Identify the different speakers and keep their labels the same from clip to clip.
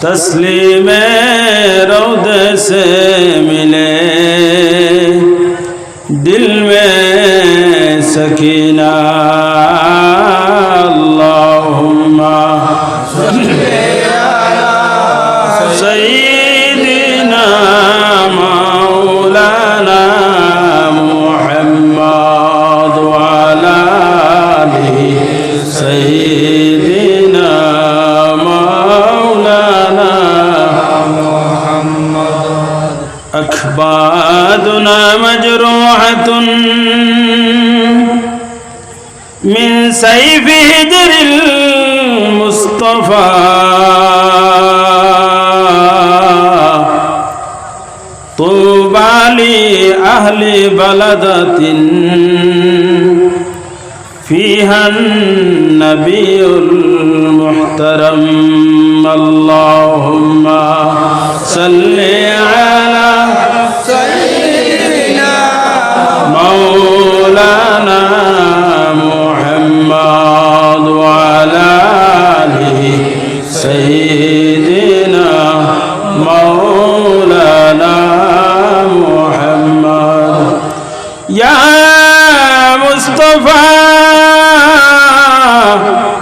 Speaker 1: تسلیم رود سے ملے دل میں سکینہ۔ اللہم سیدنا مولانا محمد وعلى علیہ سیدنا أكبادنا مجروحة من سيف هجر المصطفى. طوبى لأهل بلدة فيها النبي المحترم. اللهم صل على
Speaker 2: سيدنا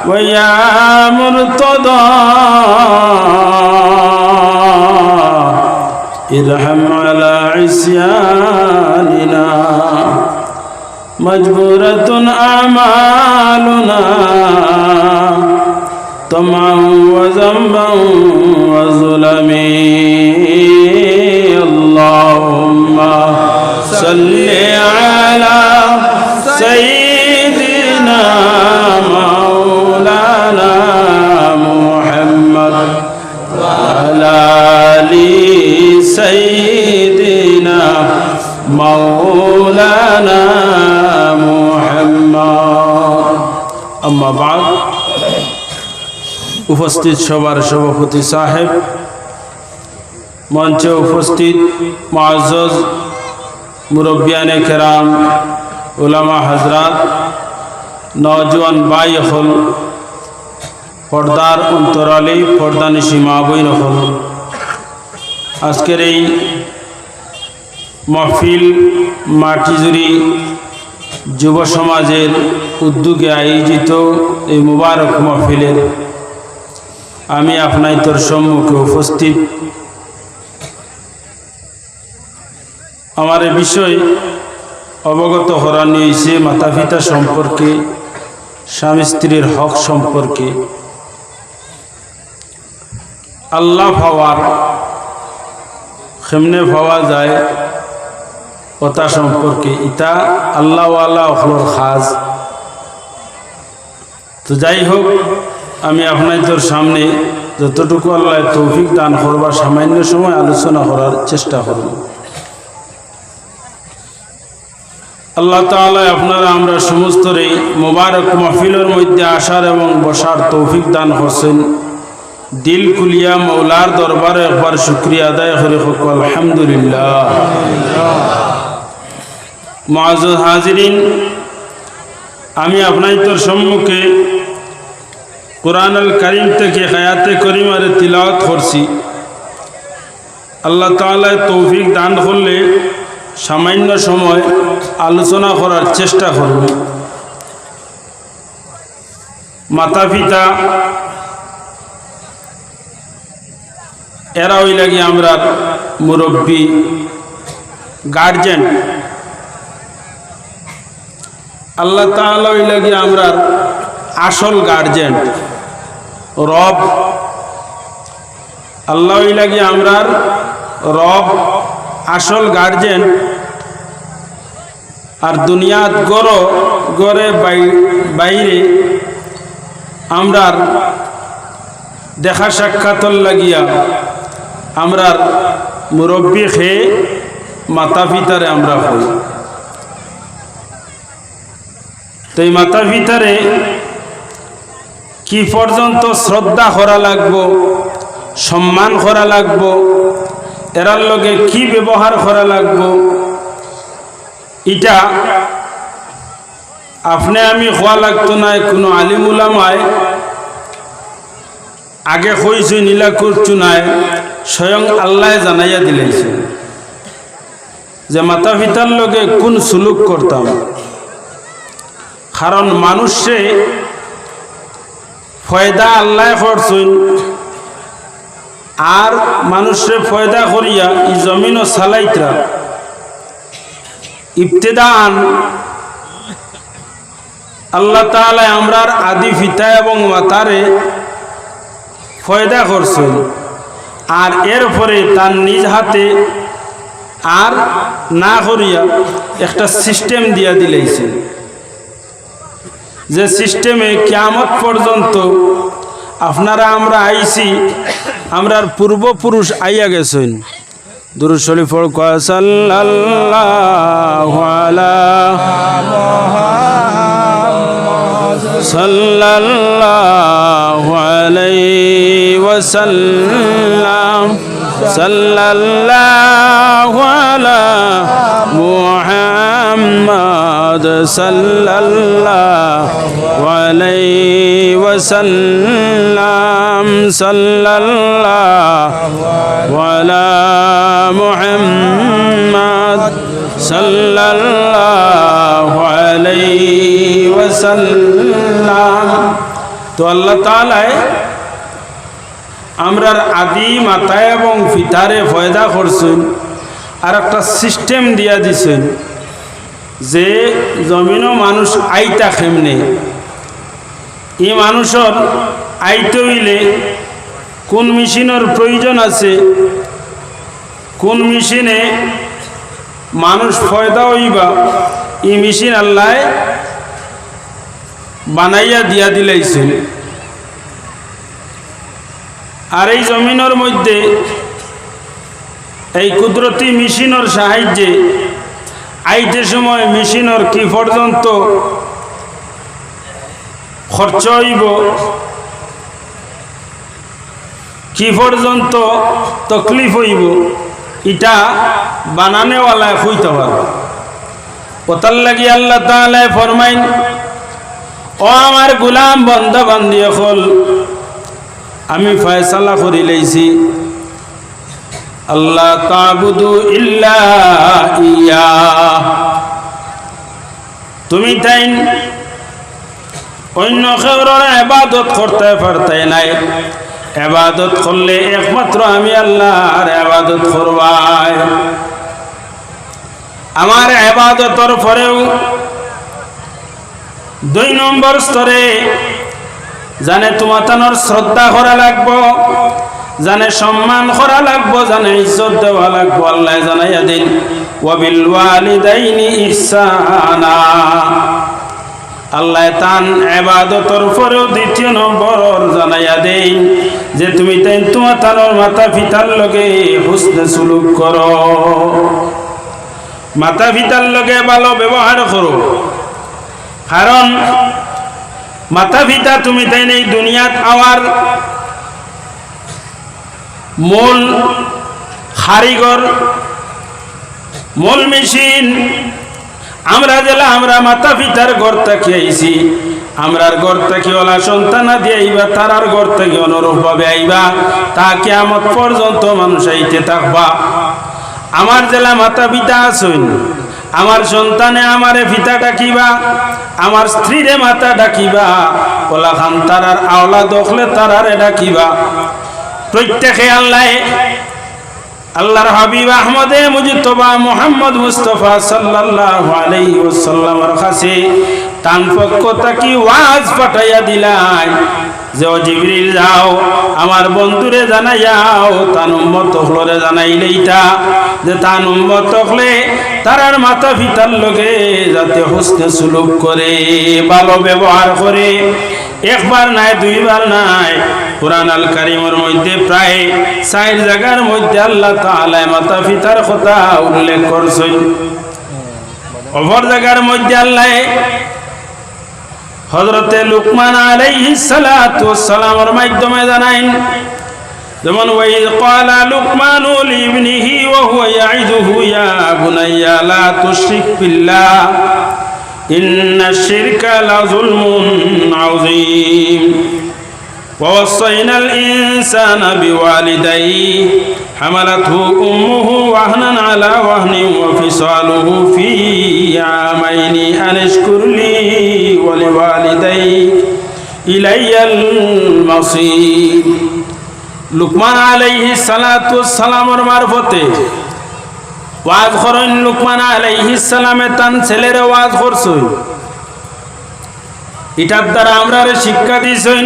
Speaker 1: ويا مرتضى ارحم على عصياننا مجبورة أعمالنا طمعا وذنبا উপস্থিত সবার সভাপতি সাহেব, মঞ্চে উপস্থিত মাজ্জ মুরব্বিয়ানে কেরাম, উলামা হাজরাত নজওয়ান বাই হল, পর্দার অন্তরালে পর্দানিশী মা বই হল। আজকের এই মহফিল মাটিজুরি যুব সমাজের উদ্যোগে আয়োজিত এই মুবারক মহফিলের আমি আপনার তোর সম্মুখে উপস্থিত। আমার বিষয় অবগত হরানি নিয়েছে মাতা পিতা সম্পর্কে, স্বামী স্ত্রীর হক সম্পর্কে। আল্লাহ পাওয়ার সেমনে পাওয়া যায় কথা সম্পর্কে। ইটা আল্লাহওয়ালা অখলর খাজ। তো যাই হোক আমি আপনাদের সামনে যতটুকু আল্লাহ তৌফিক দান করবার সামান্য সময় আলোচনা করার চেষ্টা করব। আল্লাহ তাআলা আপনারা আমরা সমস্তরে মোবারক মাহফিলের মধ্যে আসার এবং বসার তৌফিক দান করছেন। দিল কুলিয়া মৌলার দরবারে একবার শুক্রিয়া আদায় করে হোক, আলহামদুলিল্লাহ। মাজ হাজিরিন, আমি আপনাদের সম্মুখে কোরআন আল করিম থেকে হায়াতে করিমারে তিলাওয়াত করছি। আল্লাহ তাআলা তৌফিক দান করলে সামান্য সময় আলোচনা করার চেষ্টা করব। মাতা পিতা এরা ওই লাগে আমরা মুরব্বী গার্জেন আল্লাহ তাআলা ওই লাগে আমরা আসল গার্জেন রব। আল্লাহ লাগে আমরার রব, আসল গার্জেন আর দুনিয়াত গড়, গড়ে বাইরে আমরার দেখা সাক্ষাৎর লাগিয়া আমরার মুরব্বী খেয়ে মাতা পিতারে আমরা হই। তো এই মাতা পিতারে কি পর্যন্ত শ্রদ্ধা করা লাগবো, সম্মান করা লাগবো, এরার লগে কি ব্যবহার করা লাগবো, এটা আপনি আমি হওয়া লাগতো না কোনো আলিমুলামায় আগে হইছে নীলাকুর নাই, স্বয়ং আল্লাহ জানাইয়া দিলেছে যে মাতা পিতার লগে কোন সুলুক করতাম। কারণ মানুষে ফয়দা আল্লাহ করছেন। আর মানুষে ফয়দা করিয়া ই জমিন ও সালাইতরা। ইফতেদান আল্লাহ তাআলা আমরার আদি ফিতা এবং মাতারে ফয়দা করছেন। আর এরপরে তার নিজ হাতে আর না করিয়া একটা সিস্টেম দিয়া দিলেছে যে সিস্টেমে কিয়ামত পর্যন্ত আপনারা আমরা আইছি আমরার পূর্বপুরুষ আইয়া গেছেন। দুরু শরীফ সাল্লাল্লাহু আলা ওয়াসাল্লাম। সাল্লাল্লাহু মুহাম্মদ সাল্লাল্লাহু আলাইহি ওয়াসাল্লাম সাল্লাল্লাহু আলা মুহাম্মদ সাল্লাল্লাহু আলাইহি ওয়াসাল্লাম। তো আল্লাহ তাআলায় আমরার আদি মাতায় এবং ফিতারে ফয়দা করছেন আর একটা সিস্টেম দিয়া দিছেন যে জমিনও মানুষ আইতা খেমনে। ই মানুষের আইতে হইলে কোন মেশিনের প্রয়োজন আছে? কোন মেশিনে মানুষ ফয়দা হইবা? ই মেশিন আল্লাহ বানাইয়া দিয়া দিলাইছেন। আর এই জমিনের মধ্যে এই কুদরতি মেশিনের সাহায্যে আইতে সময় মেশিনের কি পর্যন্ত খরচ হইব। কি পর্যন্ত তকলিফ হইব এটা বানানেওয়ালায় হইতে পারবে। ওতার লাগি আল্লাহ তাআলায় ফরমাইন, ও আমার গুলাম বন্ধ বান্ধি হল আমি ফয়সালা করি লইছি। আল্লাহ তাবুদু ইল্লা ইয়া। তুমি তাই অন্য খেউরের এবাদত করতে পারতে নাই। এবাদত করলে একমাত্র আমি আল্লাহর এবাদত করবাই। আমার এবাদতর পরেও দুই নম্বর স্তরে জানে তোমাতানোর শ্রদ্ধা করা লাগবো, জানে সম্মান করা লাগবো, জানে ইজ্জত দেওয়া লাগবো, আল্লাহ জানাইয়া দিন ওয়াবিল ওয়ালিদাইনি ইহসানা। আল্লাহ তান এবাদতর পরেও দ্বিতীয় নম্বর জানাইয়া দেই যে তুমি তাই তোমার তানোর মাতা পিতার লগে হুসনে সুলুক করো। মাতা পিতার লগে ভালো ব্যবহার করো। কারণ মাতা পিতা তুমি তাই এই দুনিয়াত আওয়ার মূল কারিগর, মূল মেশিন আমরা জেলা, আমরা মাতা পিতার ঘর থেকে আইছি। আমরার ঘর থেকে ওলা সন্তান দিয়ে আইবা, তারার ঘর থেকে অনুরূপভাবে আইবা। তা কেমত পর্যন্ত মানুষ আইতে থাকবা। আমার জেলা মাতা পিতা আছেন। আমার সন্তানে আমারে পিতা ডাকিবা। আমার স্ত্রীরে মাতা ডাকিবা। ওলা খান তারার আওলা দখলে তারারে ডাকিবা। প্রত্যেকে আল্লাহ আল্লাহর হাবিব আহমদে মুজিতবা মোহাম্মদ মুস্তফা সাল্লাল্লাহু আলাইহি ওয়াসাল্লামের কাছে তান পক্ষ তাকি ওয়াজ পাঠাইয়া দিলাই যে ও জিবরিল যাও, আমার বন্ধুরে জানাইয়াও, তান উম্মত হলরে জানাইলেইটা যে তান উম্মত হলে তারার মাতা পিতার লগে যাতে হোসনে সুলুক করে, ভালো ব্যবহার করে। একবার নাই, দুইবার নাই কোরআন আল কারিমের মধ্যে প্রায় চার জায়গার মধ্যে আল্লাহ তাআলা মাতা পিতার কথা উল্লেখ করছেন। অপর জায়গার মধ্যে আল্লাহ হজরতে লুকমান আলাইহিস সালাতু সালামের মাধ্যমে জানাইন, যেমন ওই ক্বালা লুকমানু লিবনিহি ওয়া হুয়া ইয়াইদুহু ইয়া বুনাইয়া, লা তুশরিক বিল্লাহ, ইন্না শিরকা লাযুলমুন আযীম। ووصينا الإنسان بوالديه حملته أمه وهنا على وهن وفصاله في عامين أن اشكر لي ولوالديك إلي المصير লুকমান আলাইহি সালাতু সালামর মারফতে ওয়াজ করেন লুকমান আলাইহি সালামে তান ছেলের ওয়াজ করছই এটার দ্বারা আমরা শিক্ষা দিয়েছেন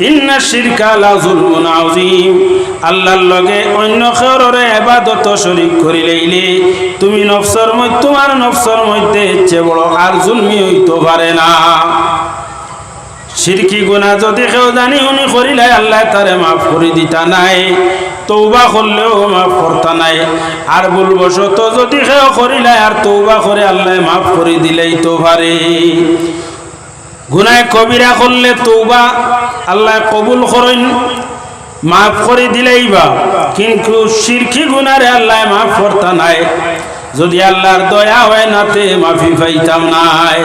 Speaker 1: ইন্না শিরকা লগে তুমি জুলমি না। যদি কেউ জানি, উনি করিলে আল্লাহ তারে মাফ করে দিতা নাই তৌবা করলেও মাফ করতা নাই। আর ভুলবশত যদি কেউ করিলে আর তৌবা করে আল্লাহ মাফ করে দিলেই তো পারে। গুনায় কবিরা করলে তৌবা, আল্লাহ কবুল করেন, মাফ করে দিলেই বা। কিন্তু সিরকি গুনারে আল্লাহ মাফ করতা নাই। যদি আল্লাহর দয়া হয় নাতে মাফি পাইতাম নাই।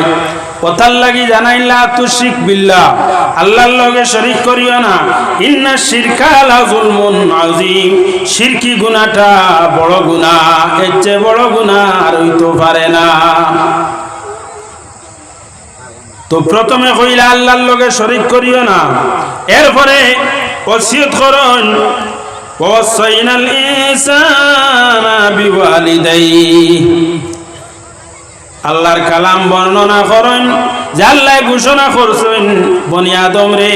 Speaker 1: কথার লাগি জানাইলা তুশিক বিল্লা আল্লাহর লগে শরীক করিও না। ইন্না শিরকা লা যুলমুন আযীম। শিরকি গুনাহটা বড় গুনাহ, এর চেয়ে বড় গুনাহ আর হইতে পারে না। তো প্রথমে কইলা আল্লাহর লগে শরীক করিও না। এরপরে ওসিয়ত করুন, ওয়াসাইনাল ইনসানা বিওয়ালিদাইহি। আল্লাহর কালাম বর্ণনা করেন যে আল্লাহ ঘোষণা করছেন, বনি আদম রে,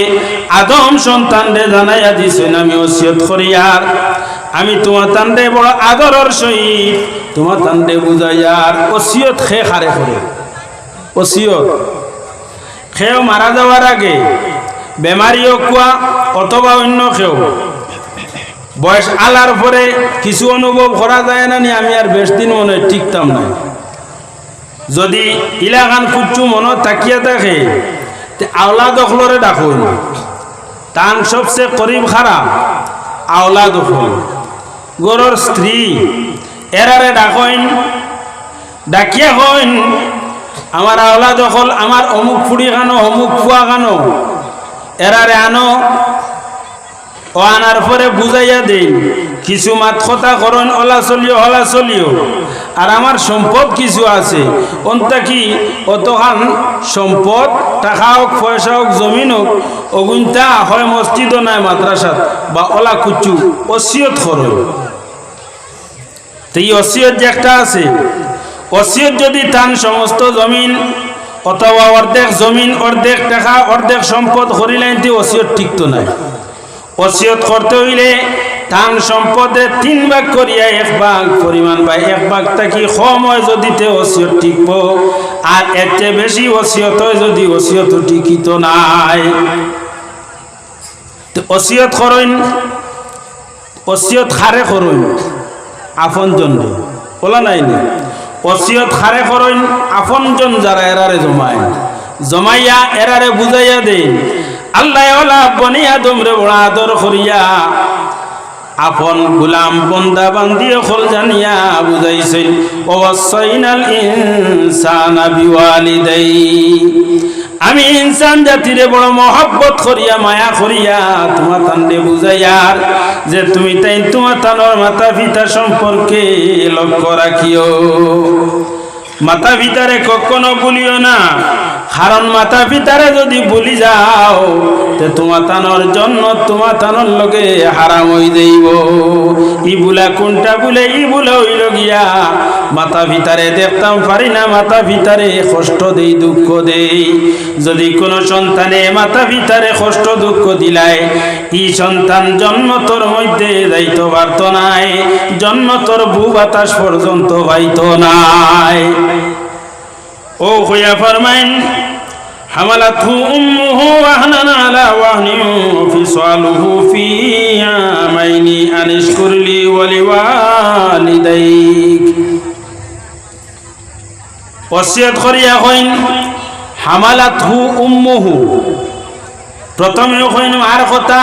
Speaker 1: আদম সন্তান রে জানাইয়া দিছেন, আমি ওসিয়ত করিয়ার আমি তোমার তান্ডে বড় আদরের সহিত তোমার তান্ডে বুঝাইয়ার ওসিয়ত খে খারে করে। ওসিয়ত? খেও মারা যাওয়ার আগে বেমারিও কুয়া অথবা অন্য খেও বয়স আলার পরে কিছু অনুভব করা যায় না নি আমি আর বেশ দিন মনে টিকতাম না যদি ইলাকান কুচ্ছু মনত তাকিয়ে থাকে আওলা দখলরে ডাকুন তান সবচেয়ে করিব খারাপ আওলা দখল গরর স্ত্রী এরারে ডাকইন, ডাকিয়া হইন আমার আওলা দখল আমার অমুক ফুড়ি খানো অমুক ফুয়া খানো এরারে আনো। ও আনার পরে বুঝাইয়া দেই কিছু মাত কথা করন, ওলা চলিও, হলা চলিও। আর আমার সম্পদ কিছু আছে। অন্তা কি? অতখান সম্পদ, টাকা হোক, পয়সা হোক, জমিন হোক অগুনটা হয় মসজিদও নাই মাদ্রাসাত, বা ওলা কুচু অসিয়ত করো তো এই অসিয়ত যে একটা আছে অসিয়ত যদি তান সমস্ত জমিন, অথবা অর্ধেক জমিন, অর্ধেক টাকা, অর্ধেক সম্পদ করিলেন অসিয়ত ঠিকতো নাই। ওসিয়ত করতে হইলে তান সম্পদে তিন ভাগ করিয়া এক ভাগ পরিমাণ বা এক ভাগ থাকি কম হয় যদি তে ওসিয়ত টিকব আর এর চেয়ে বেশি ওসিয়ত যদি ওসিয়ত টিকিত নাই। তো ওসিয়ত করইন ওসিয়ত খারে করইন আপনজন বলা নাই নি? ওসিয়ত খারে করেন, আপনজন যারা এরারে জমায়। জমাইয়া এরারে বুঝাইয়া দে আল্লাহ ওলা বনি ওড়াদর করিয়া আপন গুলাম বন্দা বান্দিয়ে খোল জানিয়া বুঝাইছেন অবশ্যইনাল ইনসানা বিওয়ালিদাই। আমি ইনসান জাতিরে বড় মহব্বত করিয়া, মায়া করিয়া তোমার তান্ডে বুঝাইয়ার যে তুমি তাই তোমার তানোর মাতা পিতা সম্পর্কে লক্ষ্য রাখিও। মাতা পিতারে কখনো ভুলিও না, কারণ মাতা পিতারে যদি ভুলি যাও, তে তোমার তানোর জন্য তোমার তানোর লগে হারাম হই দেইব ই বুলা কোনটা বুলে, ই বুলে হইল গিয়া মাতা পিতারে দেখতাম পারি না মাতা পিতারে কষ্ট দেই দুঃখ দেই যদি কোনো সন্তানে মাতা পিতারে কষ্ট দুঃখ দিলায় ই সন্তান জন্ম তোর মধ্যে যাইতে পারত নাই জন্ম তোর ভূ বাতাস পর্যন্ত পাইত নাই ও হইয়া ফরমাইন حملته أمه وهنا على وهن وفصاله في عامين أن اشكر لي ولوالديك ওসিয়ত করিয়া কইন, হামালাতহু উম্মুহু। প্রথমে কইন আর কথা,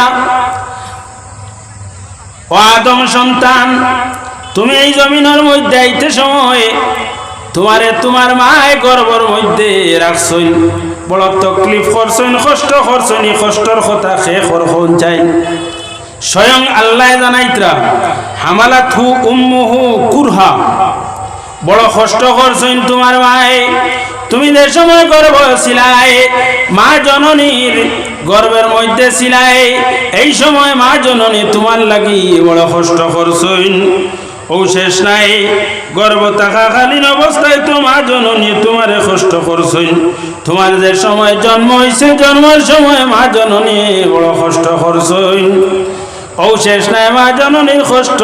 Speaker 1: ও আদম সন্তান, তুমি এই জমিনের মধ্যে আইতে সময় তোমারে তোমার মায় গর্বর মধ্যে রাখছইন। বড় তকলিফ করছইন, কষ্ট করছইন, এই কষ্টর কথা সে করখন চাই স্বয়ং আল্লাহ জানাইতরা হামালাথু উম্মুহু কুরহা। বড় কষ্ট করছইন তোমার মায়ে তুমি যে সময় গর্ভ ছিলাই, মা জননীর গর্বের মধ্যে ছিলাই, এই সময় মা জননী তোমার লাগি বড় কষ্ট করছইন ও শেষ নাই, গর্ব থাকাকালীন অবস্থায় তোমার জননী তোমারে কষ্ট করছই তোমার যে সময় জন্ম হয়েছে জন্মের সময় মা জননী বড় কষ্ট করছইন ও শেষ নাই মা জননীর কষ্ট।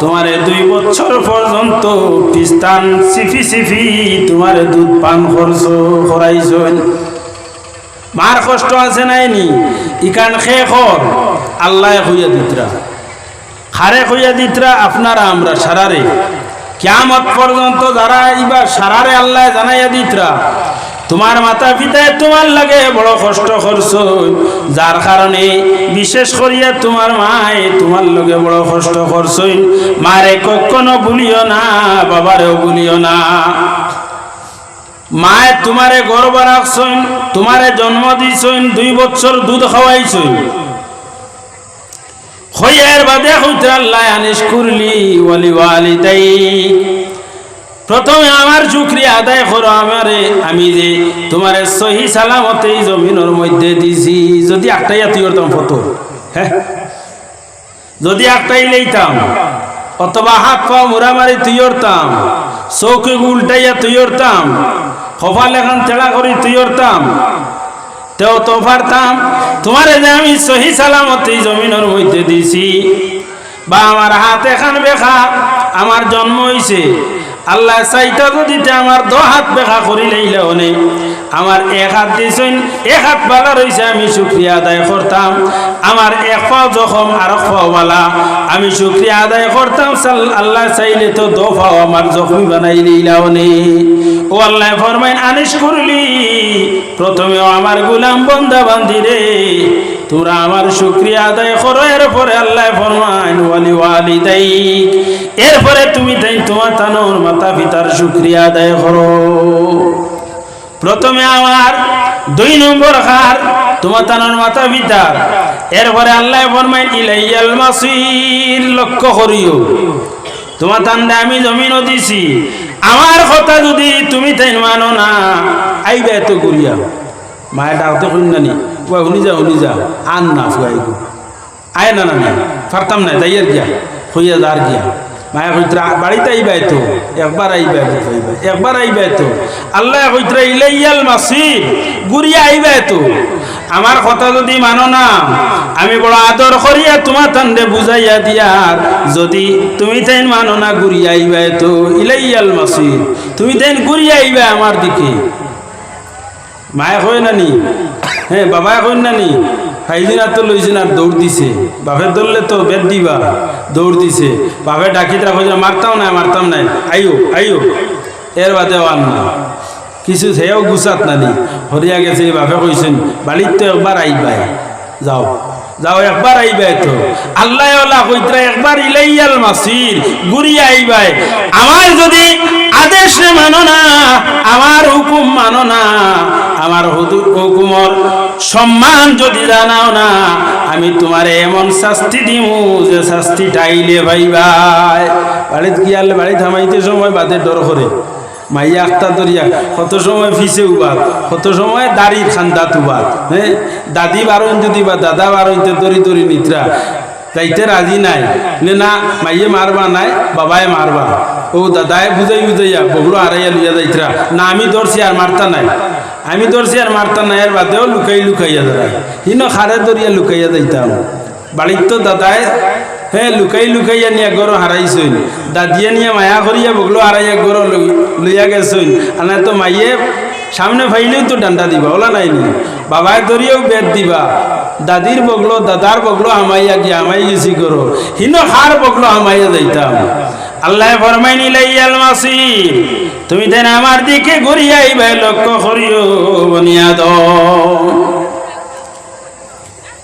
Speaker 1: তোমারে দুই বছর পর্যন্ত পিস্তান সিফি সিফি তোমারে দুধ পান করছ করাইছইন মার কষ্ট আছে নাই নি? ইকান খে খর, আল্লাহ হইয়া দিতরা। খারে হইয়া দিতরা আপনারা আমরা সারারে। কেমত পর্যন্ত যারা এইবার সারারে আল্লাহ জানাইয়া দিতরা তোমার মাতা পিতায় তোমার লাগে বড় কষ্ট করছ। যার কারণে বিশেষ করিয়া তোমার মায়ে তোমার লগে বড় কষ্ট করছই মারে কখনো ভুলিও না, বাবারেও ভুলিও না। মায়ে তোমারে গর্ব রাখছইন তোমারে জন্ম দিছইন দুই বছর দুধ খাওয়াইছইন হইয়ার বাদে হইতে আল্লাহ আনিস করলি ওয়ালি ওয়ালিদাই। প্রথমে আমার শুক্রিয়া আদায় করো আমারে। আমি যে তোমার সহি সালামতে জমিনের মধ্যে দিছি। যদি একটাই তুই করতাম ফটো হ্যাঁ যদি একটাই লইতাম, অথবা হাত পা মুড়া মারি তুই করতাম চৌকি উল্টাইয়া তুই করতাম, কপাল এখন তেড়া করি তুই করতাম, তেও তো পারতাম। তোমারে যে আমি সহি সালামতে জমিনের মধ্যে দিছি। বা আমার হাত এখান বেখা, আমার জন্ম হইছে। আল্লাহ চাইটা যদি আমার দ হাত বেখা করি লইলে অনে আমার এক হাত দিছেন, এক হাত বালা রয়েছে আমি শুক্রিয়া আদায় করতাম। আমার এক পাও জখম, আর এক পাও বালা। আমি শুক্রিয়া আদায় করতাম, সাল- আল্লাহ চাইলে তো দ পাও আমার জখমি বানাই লইলা অনে ও আল্লাহ ফরমাইন আনিস করলি। প্রথমেও আমার গুলাম বন্দা বান্ধি রে। তোমরা আমার শুক্রিয়া আদায় করো, এরপরে আল্লাহ ফরমান ওয়ালি ওয়ালি তাই এরপরে তুমি তাই তোমার তানোর মাতা পিতার শুক্রিয়া আদায় করো। প্রথমে আমার দুই নম্বর হার, তোমার তানোর মাতা পিতার এরপরে আল্লাহ ফরমাইন ইলাইয়াল মাসির, লক্ষ্য করিও। তোমার তান্দে আমি জমিনও দিছি। আমার কথা যদি তুমি তাই মানো না, আইবে এত করিয়া। মায়ের ডাকতে শুনি কয় শুনি যা শুনি যা, আন না ফুয়াই গো আয় না না না পারতাম না তাই আর গিয়া, হইয়া যার গিয়া। মায়া কইত্রা, বাড়িতে আইবাই তো একবার আইবাই কইবা, একবার আইবাই তো আল্লাহ কইত্রা, ইলাইয়াল মাসির গুড়িয়া আইবাই তো আমার কথা যদি মানো না, আমি বড় আদর করিয়া তোমার তান্দে বুঝাইয়া দিয়ার যদি তুমি তাই মানো না, গুড়িয়া আইবাই তো ইলাইয়াল মাসির তুমি তাই গুড়িয়া আইবা আমার দিকে। মায়ে কয় নানি হ্যাঁ বাবা এখন নানি হাইজিনা তো লইছেন না, দৌড় দিছে। বাপে ধরলে তো বেদ দিবা, দৌড় দিছে। বাপে ডাকি রাখো যে মারতাম না মারতাম নাই। আইও আইও এর বাদে আন না। কিছু সেও গুছাত নানি। হরিয়া গেছে, বাপে কইছেন বাড়ির তো একবার আইবাই। যাও। যাও, একবার আইবাই তো। আল্লাহ আল্লাহ কইতরা, একবার ইলাইয়াল মাসির গুড়িয়া আইবাই। আমার যদি আদেশ মানো না, আমার হুকুম মানো না, আমার হুকুমর সম্মান যদি জানাও না, আমি তোমার এমন শাস্তি দিমু যে শাস্তি টাইলে ভাই ভাই বাড়িত গিয়ালে বাড়ি থামাইতে সময় বাদে ডর করে। মাইয়া আখতা দরিয়া, কত সময় ফিসে উবাদ, কত সময় দাড়ির খান্দাত উবাদ হ্যাঁ দাদি বারণ যদি বা দাদা বারণতে দরি দরি নিত্রা যাইতে রাজি নাই। নে মাইয়ে মারবা নাই বাবাই মারবা। ও দাদায় বুঝাই বুঝাইয়া, বগুলো আড়াইয়া লইয়া যাইতরা। না, আমি ধরছি আর মারতা নাই। আমি ধরছি আর মারতা নাই আর বাদেও লুকাই লুকাইয়া দাঁড়ায় হিনো খারে দরিয়া লুকাইয়া যাইতাম। বাড়ির তো দাদায় হ্যাঁ লুকাই লুকাইয়া নিয়ে গরো হারাইছইন। দাদিয়ে নিয়ে মায়া করিয়া বগলো হারাইয়া গরো লই- লইয়া গেছইন। আনা তো মাইয়ে সামনে ফাইলেও তো ডান্ডা দিবা, ওলা নাই নি। বাবায় ধরিয়েও বেদ দিবা। দাদির বগলো দাদার বগলো আমাইয়া গিয়া আমাই গেছি করো হিন হার বগলো, আমাইয়া যাইতাম। আল্লাহ ফরমাইনি লাইয়াল মাসির তুমি দেন আমার দিকে ঘুরিয়াইবে লক্ষ্য করিও বনিয়াদ ও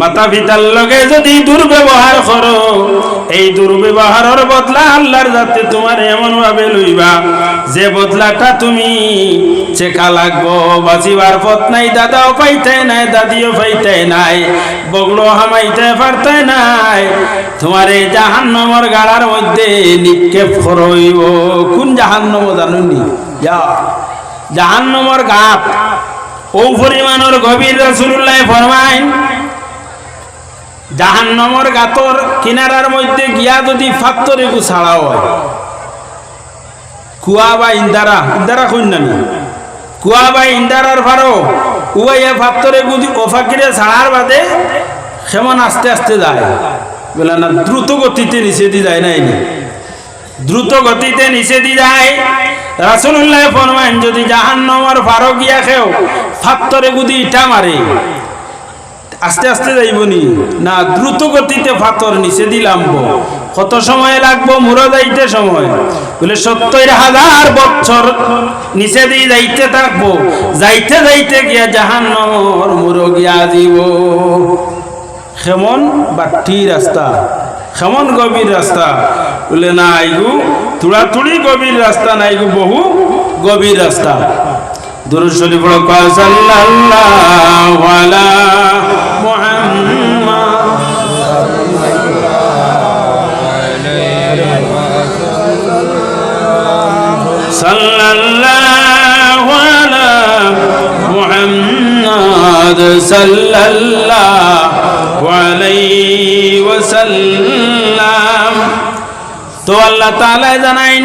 Speaker 1: মাতা পিতার লগে যদি দুর্ব্যবহার করো, এই দুর্ব্যবহারের বদলা আল্লাহর যাতে তোমার এমন ভাবে লইবা। যে বদলাটা তুমি চেকা লাগবো, বাঁচিবার পথ নাই, দাদাও পাইতে নাই, দাদিও পাইতে নাই বগলো হামাইতে পারতে নাই। তোমার এই জাহান্নমর গাড়ার মধ্যে নিক্ষেপ করইব। কোন জাহান জাহান্নম জানুনি যা জাহান্নমর গাপ। ও পরিমাণর গভীর রসুল্লাহ ফরমাইন জাহান্নমর গাতর কিনারার মধ্যে গিয়া যদি ফাত্তর একু ছাড়া হয়। কুয়া বা ইন্দারা ইন্দারা কইন নানি কুয়া বা ইন্দারার ফারো উয়াইয়া ফাত্তরে গুদি ওফাকিরে ছাড়ার বাদে সেমন আস্তে আস্তে যায়। বলে না, দ্রুত গতিতে নিচে দি যায় নাই দ্রুত গতিতে নিচে দি যায়। রাসুল্লাহ ফরমাইন যদি জাহান্নমর ফারো গিয়া খেও ফাত্তরে গুদি ইটা মারে। আস্তে আস্তে যাইবনি না। দ্রুত গতিতে পাথর নিচে দিলাম কত সময় লাগবো? মুড়ো যাইতে সময়। বলে, সত্তর হাজার বছর নিচে দিয়ে যাইতে থাকব। যাইতে যাইতে গিয়া জাহান্নমর মুড়ো গিয়া দিব কেমন বাট্টি রাস্তা। কেমন গভীর রাস্তা। বলে না আইগু তুড়াতুড়ি গভীর রাস্তা না আইগু বহু গভীর রাস্তা। দুরুদ শরীফ পড়ো সাল্লাল্লাহু আলা মুহাম্মদ সাল্লাল্লাহু আলা মুহাম্মদ সাল্লাল্লাহু আলাইহি ওয়াসাল্লাম। তো আল্লাহ তাআলা জানাইন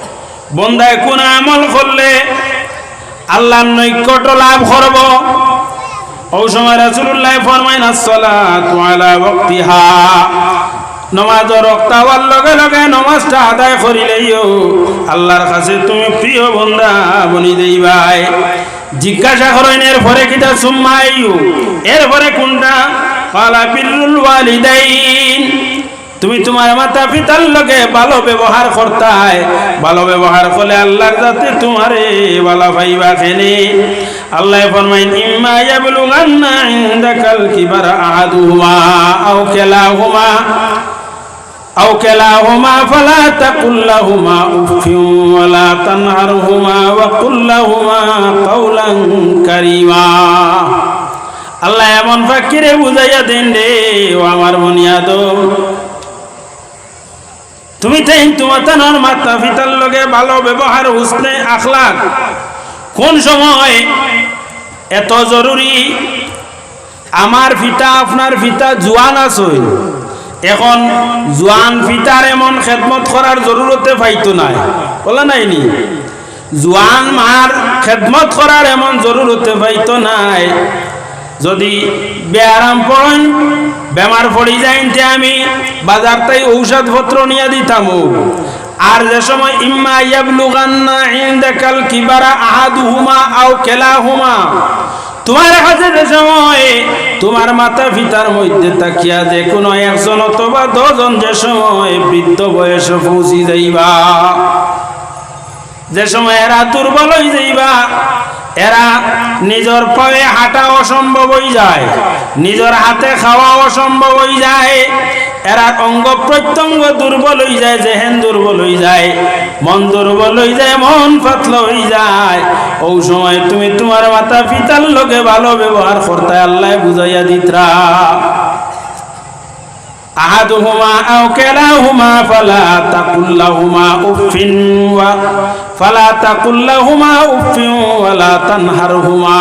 Speaker 1: বন্দায় কোন আমল করলে আল্লাহর নৈকট্য লাভ করব? ও সময় রাসূলুল্লাহ ফরমাইন, আসসালাতু আলা ওয়াক্তিহা। নমাজ রক্ত হওয়ার লগে লগে নমাজটা আদায় করিলেইও আল্লাহর কাছে তুমি প্রিয় বন্ধা বনি দেইবাই জিজ্ঞাসা করেন এর পরে কিটা সুম্মাইও এর পরে কোনটা? কালা বিরুল ওয়ালিদাইন। তুমি তোমার মাতা পিতার লগে ভালো ব্যবহার করতাই ভালো ব্যবহার করলে আল্লাহর যাতে তোমারে ভালো পাইবা ফেনে আল্লাহ ফরমাইন ইম্মা ইয়াবলুগান্না ইনদাকাল কিবারা আহাদুহুমা আও কিলাহুমা أو كلاهما فلا تقل لهما أف ولا تنهرهما وقل لهما قولا كريما আল্লাহ এমন ফাকিরে বুঝাইয়া দেন রে ও আমার মনিয়াদ তুমি তাই তোমার মাতা পিতার লগে ভালো ব্যবহার হুসনে আখলাক। কোন সময় এত জরুরি? আমার ফিতা আপনার ফিতা জোয়ান আছে এখন জোয়ান ফিতার এমন খেদমত করার জরুরতে পাইতো নাই। বলা নাইনি জোয়ান মার খেদমত করার এমন জরুরতে পাইতো নাই। যদি বেয়ারাম পড়েন বেমার পড়ি যাইতে আমি, বাজার তাই ঔষধপত্র নিয়ে দিতাম। আর যে সময় ইম্মা ইয়াবলুগান্না ইনদাকাল কিবারা আহাদুহুমা আও কেলাহুমা। তোমার কাছে যে সময়, তোমার মাতা পিতার মধ্যে তাকিয়া যে কোনো একজন অথবা দশজন যে সময় বৃদ্ধ বয়সে পৌঁছি যাইবা। যে সময় এরা দুর্বল হয়ে যাইবা, এরা নিজের পায়ে হাঁটা অসম্ভব হয়ে যায়, নিজের হাতে খাওয়া অসম্ভব হয়ে যায়, এরা অঙ্গ প্রত্যঙ্গ দুর্বল হয়ে যায় যেহেন দুর্বল হয়ে যায়, মন দুর্বল হয়ে যায়, মন পাতলা হয়ে যায়। ওই সময় তুমি তোমার মাতা পিতার লোকে ভালো ব্যবহার করতে আল্লাহ বুঝাইয়া দিতরা। أحدهما أو كلاهما فلا تقل لهما أف و- فلا تقل لهما أف ولا تنهرهما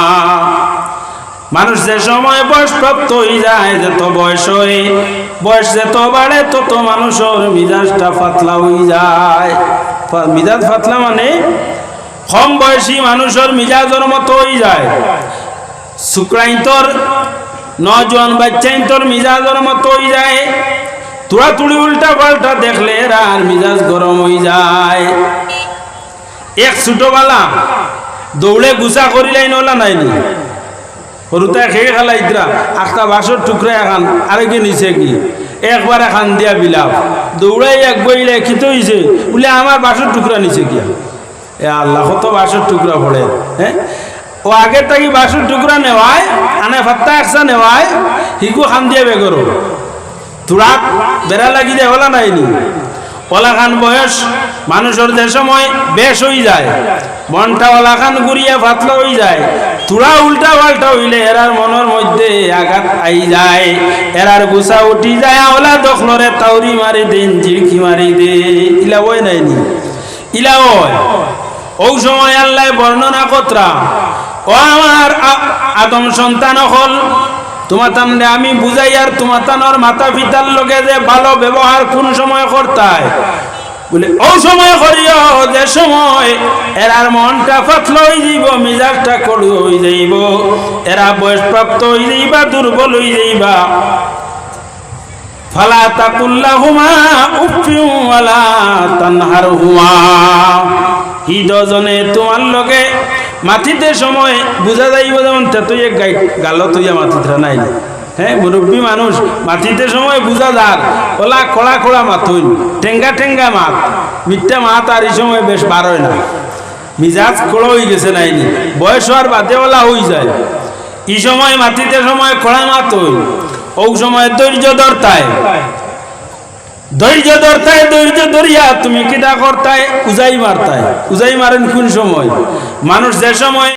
Speaker 1: মানুষ যে সময় বয়সপ্রাপ্ত হয়ে যায় যত বয়স হয়ে বয়স যত বাড়ে তত মানুষের মিজাজটা পাতলা হয়ে যায় পা- মিজাজ পাতলা মানে কম বয়সী মানুষের মিজাজের মতো হয়ে যায় শুক্রাইন্তর নজন বাচ্চাইন্তর মিজাজের মতো হয়ে যায়। তুড়া তুড়ি উল্টা পাল্টা দেখলে এরা আর মিজাজ গরম হয়ে যায়। এক ছোটবেলা দৌড়ে গুছা করিলাই নলা নাইনি সৰুতে খেয়ে খালা ইতরা আখটা বাসর টুকরা এখন আরেকে নিছে কি? একবার এখান দিয়া বিলাপ। দৌড়াই এক বইলে খিত হইছে, বলে আমার বাসর টুকরা নিছে কি এ আল্লাহ কত বাসর টুকরা পড়ে হ্যাঁ ও আগের থাকি বাসর টুকরা নেওয়ায়, আনে ফাত্তা একসা নেওয়ায়, হিকু খান দিয়ে বেগরো তুড়া বেড়া লাগি যায় ওলা নাইনি। ওলা খান বয়স মানুষের যে সময় বেশ হয়ে যায়। মনটা ওলা খান ঘুরিয়া ফাতলা হয়ে যায়। তুড়া উল্টা পাল্টা হইলে এরার মনের মধ্যে আঘাত আই যায়। এরার গুছা উঠি যায় ওলা দখলরে তাউরি মারি দিন জিড়কি মারি দে ইলা ওই নাইনি। ইলা ওই ওই সময় আল্লাহ বর্ণনা কতরা ও আমার আদম সন্তান হল তোমার তামনে আমি বুঝাই আর তোমার তানোর মাতা পিতার লোকে যে ভালো ব্যবহার কোন সময় করতায়? বলে, ও সময় করিও, যে সময় এরার মনটা পাতল হয়ে যাইব, মিজাজটা কড়ু হয়ে যাইব, এরা বয়সপ্রাপ্ত হয়ে যাইবা, দুর্বল হয়ে যাইবা। ফালা তাকুল্লাহুমা উফিউ ওয়ালা তানহারহুমা। হি দজনে তোমার লগে মাটিতে সময় বুঝা যাইব যেমন তেতুই এক গাই গালত হইয়া মাটিতে নাই হ্যাঁ মুরব্বী মানুষ, মাটিতে সময় বুঝা যার ওলা কড়া কড়া মাথুন ঠেঙ্গা ঠেঙ্গা মাত। মিথ্যা মাত আর এই সময় বেশ বার হয় না। মিজাজ কড়া হয়ে গেছে নাইনি বয়স হওয়ার বাদে ওলা হয়ে যায়। এই সময় মাটিতে সময় কড়া মাত হই ওই সময় ধৈর্য ধরতায়। ধৈর্য ধরতায়, ধৈর্য ধরিয়া তুমি কিটা করতায়? উজাই মারতায়। উজাই মারেন কোন সময়? মানুষ যে সময়